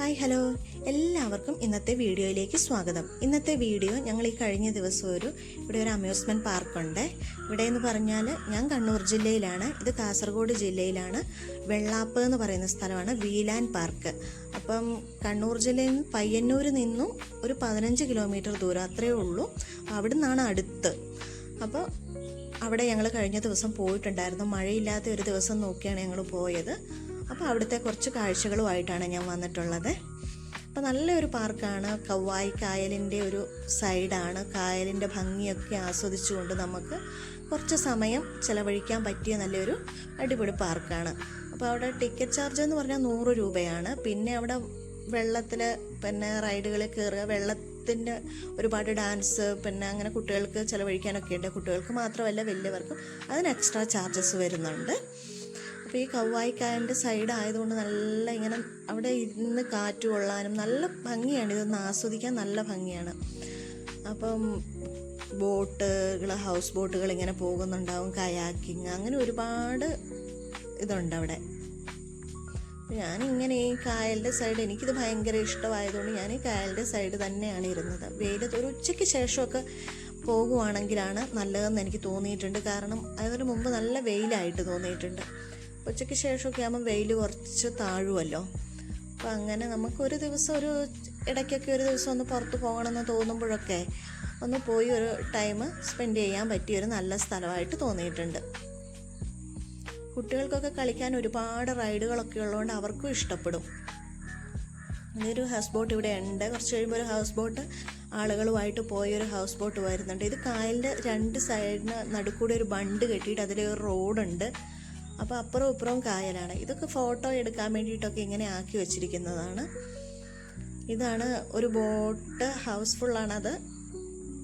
Hi hello. എല്ലാവർക്കും ഇന്നത്തെ വീഡിയോയിലേക്ക് സ്വാഗതം. ഇന്നത്തെ വീഡിയോ ഞങ്ങൾ ഈ കഴിഞ്ഞ ദിവസം ഒരു ഇവിടെ ഒരു അമ്യൂസ്മെന്റ് പാർക്കുണ്ട് ഇവിടെ എന്ന് പറഞ്ഞാൽ ഞാൻ കണ്ണൂർ ജില്ലയിലാണ് ഇത് കാസർഗോഡ് ജില്ലയിലാണ്. വെള്ളാപ്പ് എന്ന് പറയുന്ന സ്ഥലമാണ് വീലാൻ പാർക്ക്. അപ്പം കണ്ണൂർ ജില്ലയിൽ നിന്ന് പയ്യന്നൂർ നിന്നും ഒരു പതിനഞ്ച് കിലോമീറ്റർ ദൂരം അത്രയേ ഉള്ളൂ. അവിടെ നിന്നാണ് അടുത്ത്. അപ്പോൾ അവിടെ ഞങ്ങൾ കഴിഞ്ഞ ദിവസം പോയിട്ടുണ്ടായിരുന്നു. മഴയില്ലാത്ത ഒരു ദിവസം നോക്കിയാണ് ഞങ്ങൾ പോയത്. അപ്പോൾ അവിടുത്തെ കുറച്ച് കാഴ്ചകളുമായിട്ടാണ് ഞാൻ വന്നിട്ടുള്ളത്. അപ്പോൾ നല്ലൊരു പാർക്കാണ്. കവായി കായലിന്റെ ഒരു സൈഡാണ്. കായലിന്റെ ഭംഗിയൊക്കെ ആസ്വദിച്ചുകൊണ്ട് നമുക്ക് കുറച്ച് സമയം ചിലവഴിക്കാൻ പറ്റിയ നല്ലൊരു അടിപൊളി പാർക്കാണ്. അപ്പോൾ അവിടെ ടിക്കറ്റ് ചാർജ് എന്ന് പറഞ്ഞാൽ നൂറ് രൂപയാണ്. പിന്നെ അവിടെ വെള്ളത്തിൽ പിന്നെ റൈഡുകളിൽ കയറുക വെള്ളത്തിന്റെ ഒരുപാട് ഡാൻസ് പിന്നെ അങ്ങനെ കുട്ടികൾക്ക് ചിലവഴിക്കാനൊക്കെ ഉണ്ട്. കുട്ടികൾക്ക് മാത്രമല്ല വലിയവർക്കും അതിന് എക്സ്ട്രാ ചാർജസ് വരുന്നുണ്ട്. അപ്പോൾ ഈ കവ്വായിക്കായന്റെ സൈഡ് ആയതുകൊണ്ട് നല്ല ഇങ്ങനെ അവിടെ ഇരുന്ന് കാറ്റ് കൊള്ളാനും നല്ല ഭംഗിയാണ്. ഇതൊന്ന് ആസ്വദിക്കാൻ നല്ല ഭംഗിയാണ്. അപ്പം ബോട്ടുകൾ ഹൗസ് ബോട്ടുകൾ ഇങ്ങനെ പോകുന്നുണ്ടാവും. കയാക്കിങ് അങ്ങനെ ഒരുപാട് ഇതുണ്ട് അവിടെ. ഞാനിങ്ങനെ ഈ കായലിന്റെ സൈഡ് എനിക്കിത് ഭയങ്കര ഇഷ്ടമായതുകൊണ്ട് ഞാൻ ഈ കായലിന്റെ സൈഡ് തന്നെയാണ് ഇരുന്നത്. വെയിലത്ത് ഒരു ഉച്ചയ്ക്ക് ശേഷമൊക്കെ പോകുവാണെങ്കിലാണ് നല്ലതെന്ന് എനിക്ക് തോന്നിയിട്ടുണ്ട്. കാരണം അതിന് മുമ്പ് നല്ല വെയിലായിട്ട് തോന്നിയിട്ടുണ്ട്. ഉച്ചയ്ക്ക് ശേഷമൊക്കെ ആകുമ്പോൾ വെയിൽ കുറച്ച് താഴുമല്ലോ അപ്പോൾ അങ്ങനെ നമുക്ക് ഒരു ദിവസം ഒരു ഇടയ്ക്കൊക്കെ ഒരു ദിവസം ഒന്ന് പുറത്ത് പോകണമെന്ന് തോന്നുമ്പോഴൊക്കെ ഒന്ന് പോയി ഒരു ടൈം സ്പെൻഡ് ചെയ്യാൻ പറ്റിയ ഒരു നല്ല സ്ഥലമായിട്ട് തോന്നിയിട്ടുണ്ട്. കുട്ടികൾക്കൊക്കെ കളിക്കാൻ ഒരുപാട് റൈഡുകളൊക്കെ ഉള്ളതുകൊണ്ട് അവർക്കും ഇഷ്ടപ്പെടും. ഇതൊരു ഹൗസ് ബോട്ട് ഇവിടെ ഉണ്ട്. കുറച്ച് കഴിയുമ്പോൾ ഒരു ഹൗസ് ബോട്ട് ആളുകളുമായിട്ട് പോയൊരു ഹൗസ് ബോട്ട് വരുന്നുണ്ട്. ഇത് കായലിന്റെ രണ്ട് സൈഡിന് നടുക്കൂടെ ഒരു ബണ്ട് കെട്ടിയിട്ട് അതിലൊരു റോഡുണ്ട്. അപ്പോൾ അപ്പുറവും ഇപ്പുറവും കായലാണ്. ഇതൊക്കെ ഫോട്ടോ എടുക്കാൻ വേണ്ടിയിട്ടൊക്കെ ഇങ്ങനെ ആക്കി വെച്ചിരിക്കുന്നതാണ്. ഇതാണ് ഒരു ബോട്ട് ഹൗസ്ഫുള്ളാണ് അത്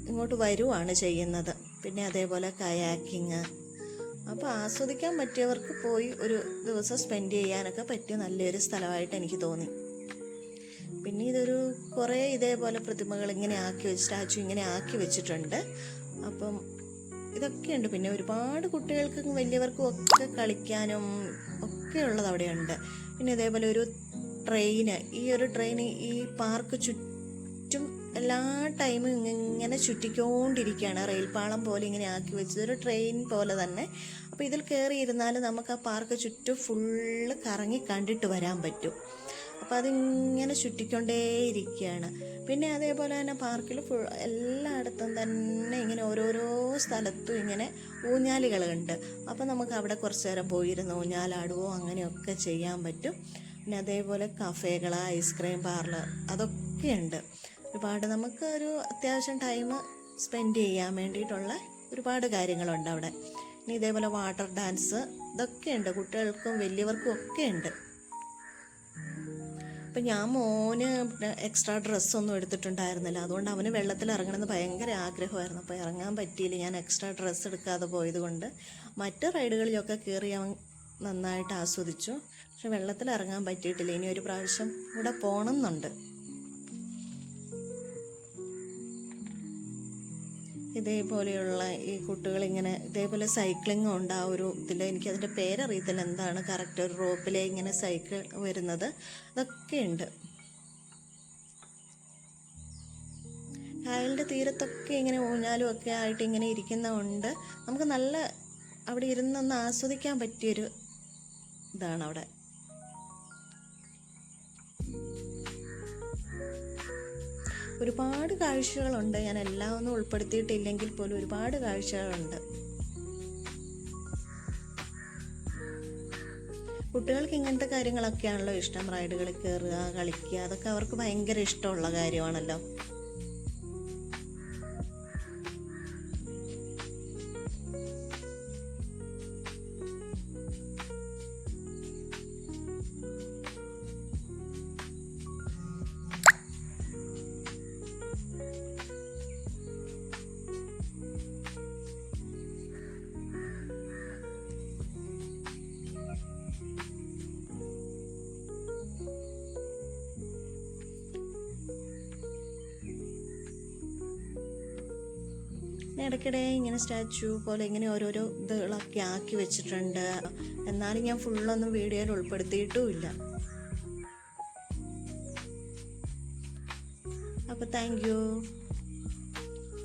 ഇങ്ങോട്ട് വരുവാണ് ചെയ്യുന്നത്. പിന്നെ അതേപോലെ കയാക്കിങ് അപ്പോൾ ആസ്വദിക്കാൻ പറ്റിയവർക്ക് പോയി ഒരു ദിവസം സ്പെൻഡ് ചെയ്യാനൊക്കെ പറ്റിയ നല്ലൊരു സ്ഥലമായിട്ട് എനിക്ക് തോന്നി. പിന്നെ ഇതൊരു കുറേ ഇതേപോലെ പ്രതിമകൾ ഇങ്ങനെ ആക്കി വെച്ച് സ്റ്റാച്ചു ഇങ്ങനെ ആക്കി വെച്ചിട്ടുണ്ട്. അപ്പം ഇതൊക്കെയുണ്ട്. പിന്നെ ഒരുപാട് കുട്ടികൾക്കും വലിയവർക്കും ഒക്കെ കളിക്കാനും ഒക്കെ ഉള്ളത് അവിടെയുണ്ട്. പിന്നെ ഇതേപോലെ ഒരു ട്രെയിന് ഈ ഒരു ട്രെയിൻ ഈ പാർക്ക് ചുറ്റും എല്ലാ ടൈമും ഇങ്ങനെ ചുറ്റിക്കൊണ്ടിരിക്കുകയാണ്. റെയിൽപാളം പോലെ ഇങ്ങനെ ആക്കി വെച്ചത്. ഒരു ട്രെയിൻ പോലെ തന്നെ. അപ്പോൾ ഇതിൽ കയറി ഇരുന്നാൽ നമുക്ക് ആ പാർക്ക് ചുറ്റും ഫുള്ള് കറങ്ങി കണ്ടിട്ട് വരാൻ പറ്റും. അപ്പോൾ അതിങ്ങനെ ചുറ്റിക്കൊണ്ടേയിരിക്കുകയാണ്. പിന്നെ അതേപോലെ തന്നെ പാർക്കിൽ ഫുൾ എല്ലായിടത്തും തന്നെ ഇങ്ങനെ ഓരോരോ സ്ഥലത്തും ഇങ്ങനെ ഊഞ്ഞാലുകളുണ്ട്. അപ്പോൾ നമുക്ക് അവിടെ കുറച്ച് നേരം പോയിരുന്ന് ഊഞ്ഞാലാടുവോ അങ്ങനെയൊക്കെ ചെയ്യാൻ പറ്റും. പിന്നെ അതേപോലെ കഫേകൾ ഐസ്ക്രീം പാർലർ അതൊക്കെയുണ്ട്. ഒരുപാട് നമുക്ക് ഒരു അത്യാവശ്യം ടൈം സ്പെൻഡ് ചെയ്യാൻ വേണ്ടിയിട്ടുള്ള ഒരുപാട് കാര്യങ്ങളുണ്ട് അവിടെ. ഇനി ഇതേപോലെ വാട്ടർ ഡാൻസ് ഇതൊക്കെയുണ്ട്. കുട്ടികൾക്കും വലിയവർക്കും ഒക്കെ ഉണ്ട് അപ്പം ഞാൻ മോന് എക്സ്ട്രാ ഡ്രസ്സൊന്നും എടുത്തിട്ടുണ്ടായിരുന്നില്ല. അതുകൊണ്ട് അവന് വെള്ളത്തിൽ ഇറങ്ങണമെന്ന് ഭയങ്കര ആഗ്രഹമായിരുന്നു. അപ്പോൾ ഇറങ്ങാൻ പറ്റിയില്ല. ഞാൻ എക്സ്ട്രാ ഡ്രസ്സ് എടുക്കാതെ പോയതുകൊണ്ട് മറ്റ് റൈഡുകളിലൊക്കെ കയറി അവൻ നന്നായിട്ട് ആസ്വദിച്ചു. പക്ഷെ വെള്ളത്തിൽ ഇറങ്ങാൻ പറ്റിയിട്ടില്ല. ഇനി ഒരു പ്രാവശ്യം ഇവിടെ പോകണം എന്നുണ്ട് ഇതേപോലെയുള്ള ഈ കുട്ടികളിങ്ങനെ ഇതേപോലെ സൈക്ലിംഗ് ഉണ്ട്. ആ ഒരു ഇതിൽ എനിക്കതിന്റെ പേരറിയത്തില്ല എന്താണ് കറക്റ്റ് ഒരു റോപ്പിലെ ഇങ്ങനെ സൈക്കിൾ വരുന്നത്. അതൊക്കെ ഉണ്ട്. കായലിന്റെ തീരത്തൊക്കെ ഇങ്ങനെ ഊഞ്ഞാലും ഒക്കെ ആയിട്ട് ഇങ്ങനെ ഇരിക്കുന്നതുകൊണ്ട് നമുക്ക് നല്ല അവിടെ ഇരുന്നൊന്ന് ആസ്വദിക്കാൻ പറ്റിയൊരു ഇതാണ് അവിടെ. ഒരുപാട് കാഴ്ചകളുണ്ട്. ഞാൻ എല്ലാം ഒന്നും ഉൾപ്പെടുത്തിയിട്ടില്ലെങ്കിൽ പോലും ഒരുപാട് കാഴ്ചകളുണ്ട്. കുട്ടികൾക്ക് ഇങ്ങനത്തെ കാര്യങ്ങളൊക്കെയാണല്ലോ ഇഷ്ടം. റൈഡുകളിൽ കയറുക കളിക്കുക. അതൊക്കെ അവർക്ക് ഭയങ്കര ഇഷ്ടമുള്ള കാര്യമാണല്ലോ. ഇടയ്ക്കിടെ ഇങ്ങനെ സ്റ്റാച്ചു പോലെ ഇങ്ങനെ ഓരോരോ ഇതുകളൊക്കെ ആക്കി വെച്ചിട്ടുണ്ട്. എന്നാലും ഞാൻ ഫുള്ളൊന്നും വീഡിയോയിൽ ഉൾപ്പെടുത്തിയിട്ടുമില്ല. അപ്പോൾ താങ്ക് യു